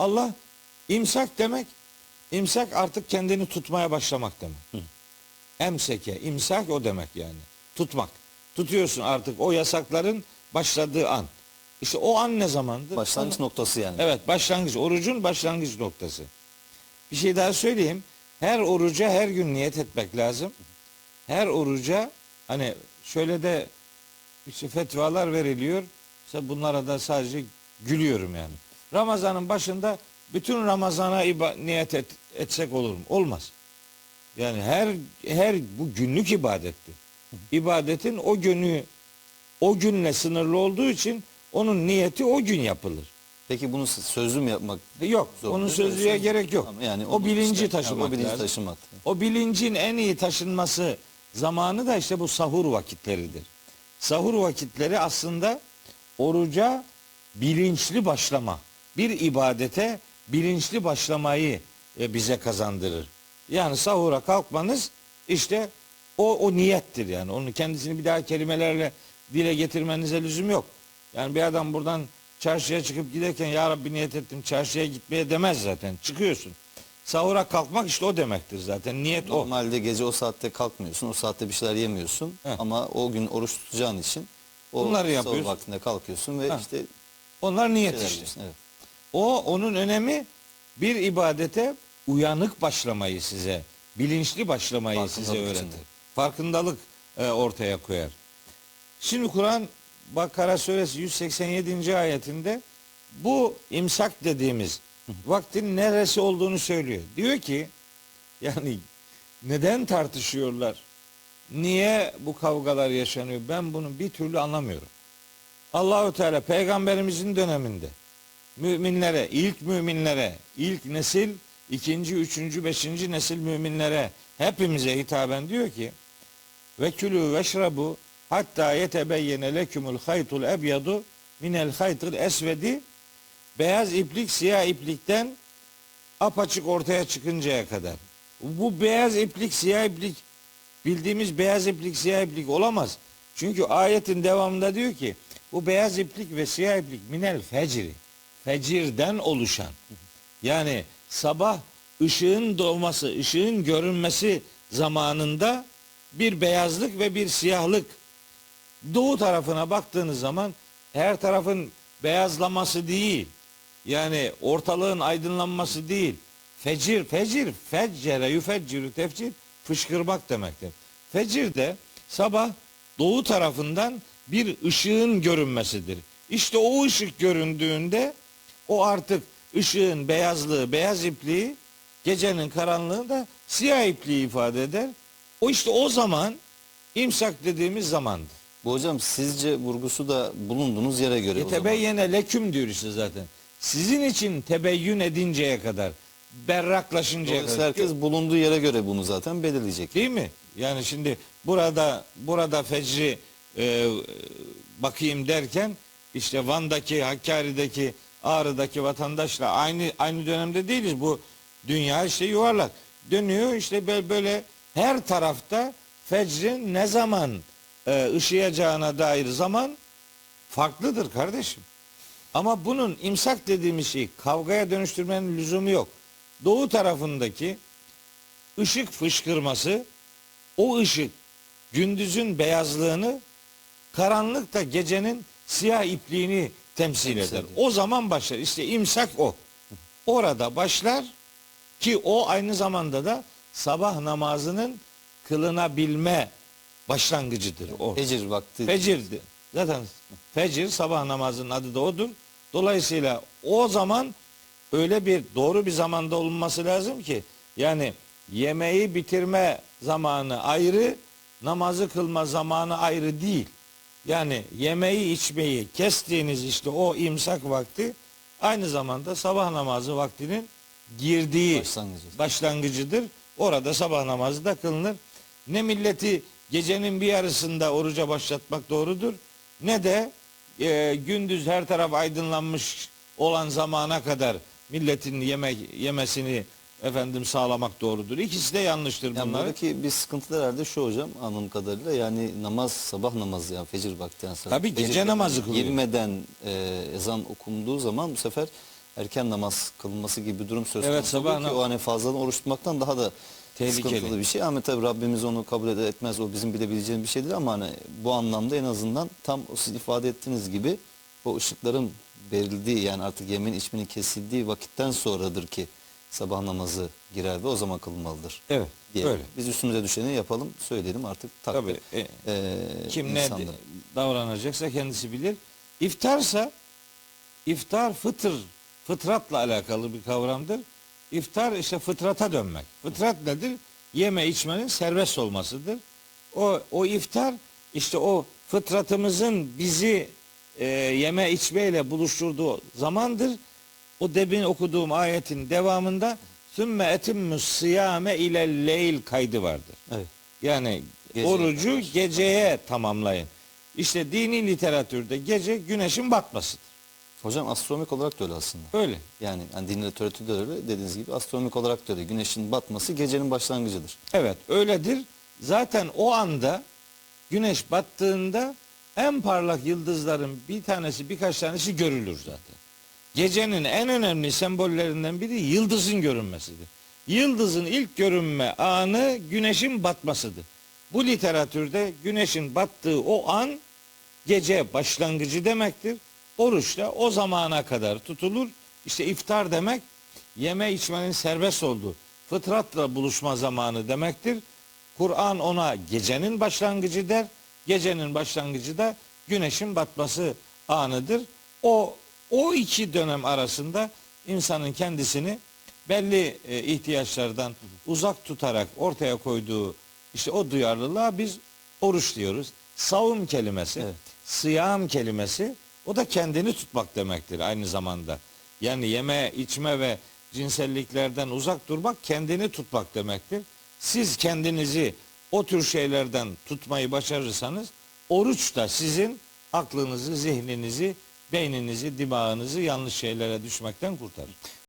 Allah imsak demek, imsak artık kendini tutmaya başlamak demek. Emseke, imsak o demek yani. Tutmak. Tutuyorsun artık o yasakların başladığı an. İşte o an ne zamandı? Başlangıç Onu- noktası yani. Evet başlangıç. Orucun başlangıç noktası. Bir şey daha söyleyeyim. Her oruca her gün niyet etmek lazım. Her oruca hani şöyle de işte fetvalar veriliyor. İşte bunlara da sadece gülüyorum yani. Ramazanın başında bütün Ramazana niyet et- etsek olur mu? Olmaz. Yani her her bu günlük ibadettir. İbadetin o günü o günle sınırlı olduğu için onun niyeti o gün yapılır. Peki bunu sözlü mü yapmak? Yok, Zor. onun sözlüğe Söz- gerek yok. Ama yani o bilinci işte- taşımak o bilinci lazım. taşımak. O bilincin en iyi taşınması zamanı da işte bu sahur vakitleridir. Sahur vakitleri aslında oruca bilinçli başlama, bir ibadete bilinçli başlamayı e, bize kazandırır. Yani sahura kalkmanız işte o, o niyettir yani. Onun kendisini bir daha kelimelerle dile getirmenize lüzum yok. Yani bir adam buradan çarşıya çıkıp giderken ya Rabbi niyet ettim çarşıya gitmeye demez zaten. Çıkıyorsun. Sahura kalkmak işte o demektir zaten. Niyet o. Normalde gece o saatte kalkmıyorsun. O saatte bir şeyler yemiyorsun. Heh. Ama o gün oruç tutacağın için o Bunları sahur yapıyorsun. vaktinde kalkıyorsun ve Heh. işte Onlar niyet işte. Evet. O onun önemi bir ibadete uyanık başlamayı size, bilinçli başlamayı size öğretir. içinde. Farkındalık e, ortaya koyar. Şimdi Kur'an Bakara suresi 187. ayetinde bu imsak dediğimiz vaktin neresi olduğunu söylüyor. Diyor ki yani neden tartışıyorlar? Niye bu kavgalar yaşanıyor? Ben bunu bir türlü anlamıyorum. Allahü Teala peygamberimizin döneminde müminlere, ilk müminlere, ilk nesil, ikinci, üçüncü, beşinci nesil müminlere hepimize hitaben diyor ki ve külü veşrabu hatta yetebeyyene lekümül haytul ebyadu minel haytul esvedi beyaz iplik siyah iplikten apaçık ortaya çıkıncaya kadar. Bu beyaz iplik siyah iplik bildiğimiz beyaz iplik siyah iplik olamaz. Çünkü ayetin devamında diyor ki bu beyaz iplik ve siyah iplik minel fecri. Fecirden oluşan. Yani sabah ışığın doğması, ışığın görünmesi zamanında bir beyazlık ve bir siyahlık doğu tarafına baktığınız zaman her tarafın beyazlaması değil. Yani ortalığın aydınlanması değil. Fecir, fecir, feccere, yüfecciru tefcir, fışkırmak demektir. Fecir de sabah doğu tarafından bir ışığın görünmesidir. İşte o ışık göründüğünde o artık ışığın beyazlığı, beyaz ipliği gecenin karanlığında siyah ipliği ifade eder. O işte o zaman imsak dediğimiz zamandır. Bu hocam sizce vurgusu da bulunduğunuz yere göre o zaman. Yetebeyyene leküm diyor işte zaten. Sizin için tebeyyün edinceye kadar, berraklaşıncaya kadar. herkes bulunduğu yere göre bunu zaten belirleyecek. Değil mi? Yani şimdi burada burada fecri e, bakayım derken işte Van'daki, Hakkari'deki, Ağrı'daki vatandaşla aynı aynı dönemde değiliz. Bu dünya işte yuvarlak. Dönüyor işte böyle, böyle her tarafta fecrin ne zaman e, ışıyacağına dair zaman farklıdır kardeşim. Ama bunun imsak dediğimiz şeyi kavgaya dönüştürmenin lüzumu yok. Doğu tarafındaki ışık fışkırması o ışık gündüzün beyazlığını karanlıkta gecenin siyah ipliğini temsil eder. ediyor. O zaman başlar. İşte imsak o. Orada başlar ki o aynı zamanda da sabah namazının kılınabilme başlangıcıdır. O. Fecir vakti. Fecirdi. Zaten fecir sabah namazının adı da odur. Dolayısıyla o zaman öyle bir doğru bir zamanda olunması lazım ki yani yemeği bitirme zamanı ayrı, namazı kılma zamanı ayrı değil. Yani yemeği içmeyi kestiğiniz işte o imsak vakti aynı zamanda sabah namazı vaktinin girdiği Başlangıcı. başlangıcıdır. Orada sabah namazı da kılınır. Ne milleti gecenin bir yarısında oruca başlatmak doğrudur ne de e, gündüz her taraf aydınlanmış olan zamana kadar milletin yemek yemesini efendim sağlamak doğrudur. İkisi de yanlıştır Yani bunlar. buradaki bir sıkıntı herhalde şu hocam anladığım kadarıyla yani namaz sabah namazı yani fecir vakti yani Tabii gece namazı kılıyor. Girmeden e, ezan okunduğu zaman bu sefer erken namaz kılınması gibi bir durum söz Evet, konusu. sabah oluyor ki o hani fazladan oruç tutmaktan daha da Tehlikeli. sıkıntılı bir şey. Ama tabii Rabbimiz onu kabul eder etmez. O bizim bilebileceğimiz bir şey değil ama hani bu anlamda en azından tam siz ifade ettiğiniz gibi o ışıkların verildiği yani artık yemeğin içmenin kesildiği vakitten sonradır ki sabah namazı girer ve o zaman kılınmalıdır. Evet. diye. Öyle. Biz üstümüze düşeni yapalım, söyleyelim artık takdir. Tabii. e, Ee, kim ne insanların. davranacaksa kendisi bilir. İftarsa iftar fıtır, fıtratla alakalı bir kavramdır. İftar işte fıtrata dönmek. Fıtrat nedir? Yeme içmenin serbest olmasıdır. O, o iftar işte o fıtratımızın bizi e, yeme içmeyle buluşturduğu zamandır. O demin okuduğum ayetin devamında sümme etimmus siyame ile leyl kaydı vardır. Evet. Yani Geceye orucu geceye tamamlayın. İşte dini literatürde gece güneşin batmasıdır. Hocam astronomik olarak da öyle aslında. Öyle. Yani, yani din literatürü de öyle dediğiniz gibi astronomik olarak da öyle. Güneşin batması gecenin başlangıcıdır. Evet öyledir. Zaten o anda güneş battığında en parlak yıldızların bir tanesi birkaç tanesi görülür zaten. Gecenin en önemli sembollerinden biri yıldızın görünmesidir. Yıldızın ilk görünme anı güneşin batmasıdır. Bu literatürde güneşin battığı o an gece başlangıcı demektir. Oruç da o zamana kadar tutulur. İşte iftar demek yeme içmenin serbest olduğu, fıtratla buluşma zamanı demektir. Kur'an ona gecenin başlangıcı der. Gecenin başlangıcı da güneşin batması anıdır. O o iki dönem arasında insanın kendisini belli e, ihtiyaçlardan uzak tutarak ortaya koyduğu işte o duyarlılığa biz oruç diyoruz. Savun kelimesi, Evet. sıyam kelimesi o da kendini tutmak demektir aynı zamanda. Yani yeme, içme ve cinselliklerden uzak durmak kendini tutmak demektir. Siz kendinizi o tür şeylerden tutmayı başarırsanız oruç da sizin aklınızı, zihninizi, beyninizi, dimağınızı yanlış şeylere düşmekten kurtarır.